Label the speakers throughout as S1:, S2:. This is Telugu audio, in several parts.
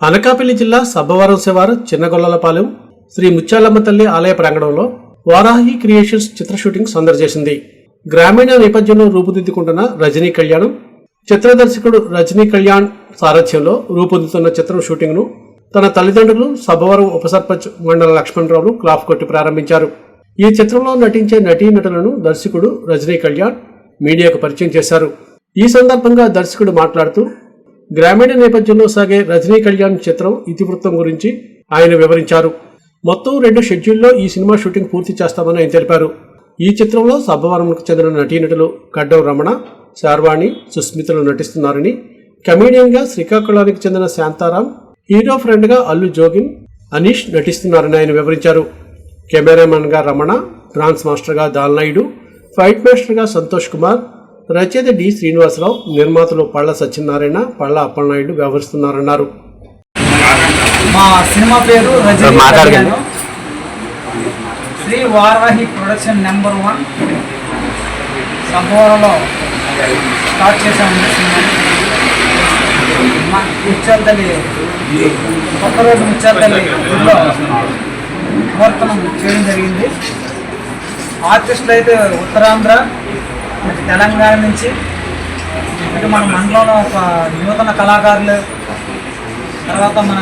S1: అనకాపల్లి జిల్లా సబ్బవరం శివారు చిన్నగొల్లలపాలెం శ్రీ ముత్యాలమ్మ తల్లి ఆలయ ప్రాంగణంలో వారాహి క్రియేషన్స్ చిత్ర షూటింగ్ సందడి చేసింది గ్రామీణ నేపథ్యంలో రూపుదిద్దుకుంటున్న రజనీ కళ్యాణం చిత్ర దర్శకుడు రజనీ కళ్యాణ్ సారథ్యంలో రూపొందుతున్న చిత్రం షూటింగ్ను తన తల్లిదండ్రులు సబ్బవరం ఉప సర్పంచ్ మండల లక్ష్మణరావు క్లాఫ్ కొట్టి ప్రారంభించారు. ఈ చిత్రంలో నటించే నటీనటులను దర్శకుడు రజనీ కళ్యాణ్ మీడియాకు పరిచయం చేశారు. ఈ సందర్భంగా దర్శకుడు మాట్లాడుతూ గ్రామీణ నేపథ్యంలో సాగే రజనీ కళ్యాణ్ చిత్రం ఇతివృత్తం గురించి ఆయన వివరించారు. మొత్తం రెండు షెడ్యూల్లో ఈ సినిమా షూటింగ్ పూర్తి చేస్తామని ఆయన తెలిపారు. ఈ చిత్రంలో సబ్బవరంకు చెందిన నటీనటులు గడ్డం రమణ శార్వాణి సుస్మితలు నటిస్తున్నారని కమేడియన్గా శ్రీకాకుళానికి చెందిన శాంతారాం హీరో ఫ్రెండ్గా అల్లు జోగిన్ అనీష్ నటిస్తున్నారని ఆయన వివరించారు. కెమెరామెన్గా రమణ డాన్స్ మాస్టర్గా దాల్నాయుడు ఫైట్ మాస్టర్గా సంతోష్ కుమార్ రచయిత డి శ్రీనివాసరావు నిర్మాతలు పళ్ళ సత్యనారాయణ పళ్ళ అప్పలనాయుడు వ్యవహరిస్తున్నారన్నారు.
S2: మా సినిమా పేరు Shri Varahi production number one సంభవరంలో start చేశాము ఈ సినిమాని. మా ముత్యాల తల్లి కొత్త రోడ్డు ముత్యాల తల్లి గుడిలో ముహూర్తం చేయడం జరిగింది. ఆర్టిస్టులు అయితే ఉత్తరాంధ్ర ఇటు తెలంగాణ నుంచి ఇటు మన మండలంలో ఒక నూతన కళాకారులు తర్వాత మన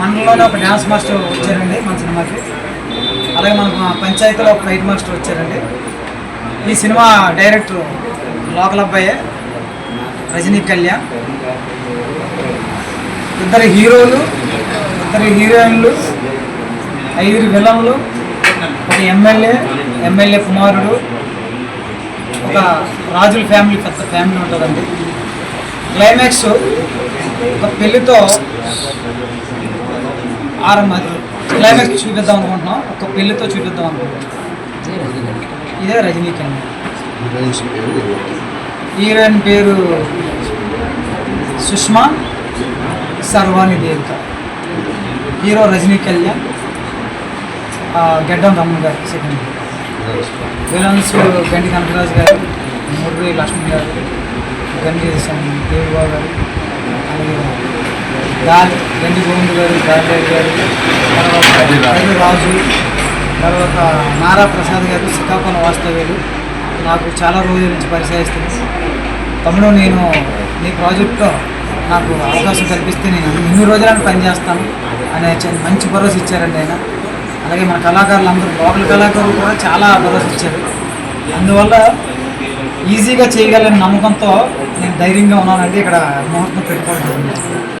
S2: మండలంలోనే ఒక డ్యాన్స్ మాస్టర్ వచ్చారండి మన సినిమాకి. అలాగే మన పంచాయతీలో ఒక ఫైట్ మాస్టర్ వచ్చారండి. ఈ సినిమా డైరెక్టర్ లోకల్ అబ్బాయే రజనీ కళ్యాణ్. ఇద్దరు హీరోలు ఇద్దరు హీరోయిన్లు ఐదుగురు విలన్లు ఒక ఎమ్మెల్యే ఎమ్మెల్యే కుమారుడు ఒక రాజుల ఫ్యామిలీ పెద్ద ఫ్యామిలీ ఉంటుందండి. క్లైమాక్స్ ఒక పెళ్ళితో ఆరంభం. క్లైమాక్స్ చూపిద్దాం అనుకుంటున్నాం. ఒక పెళ్ళితో చూపిద్దాం అనుకుంటున్నాం. ఇదే రజనీకాంత్ హీరోయిన్ పేరు సుష్మా సర్వాణి దేవిక. హీరో రజనీ కళ్యాణ్ గెడ్డం రమణ గారు సెకండ్ విలన్స్ గండి కనకరాజు గారు ముర్రి లక్ష్మణ్ గారు గండి దేవుబాబు గారు అలాగే గాలి గండి గోవింద్ గారు గాలి గారు తర్వాత రాజు తర్వాత నారా ప్రసాద్ గారు శ్రీకాకుళం వాస్తవ్యులు. నాకు చాలా రోజుల నుంచి పరిచయిస్తుంది తమ్ముడు నేను నీ ప్రాజెక్టులో నాకు అవకాశం కల్పిస్తే నేను ఇన్ని రోజులను పనిచేస్తాను అనే మంచి భరోసా ఇచ్చారండి ఆయన. అలాగే మన కళాకారులు అందరూ లోకల్ కళాకారులు కూడా చాలా భరోసా ఇచ్చారు అందువల్ల ఈజీగా చేయగలని నమ్మకంతో నేను ధైర్యంగా ఉన్నానండి ఇక్కడ ముహూర్తం పెట్టుకోవడం జరిగింది.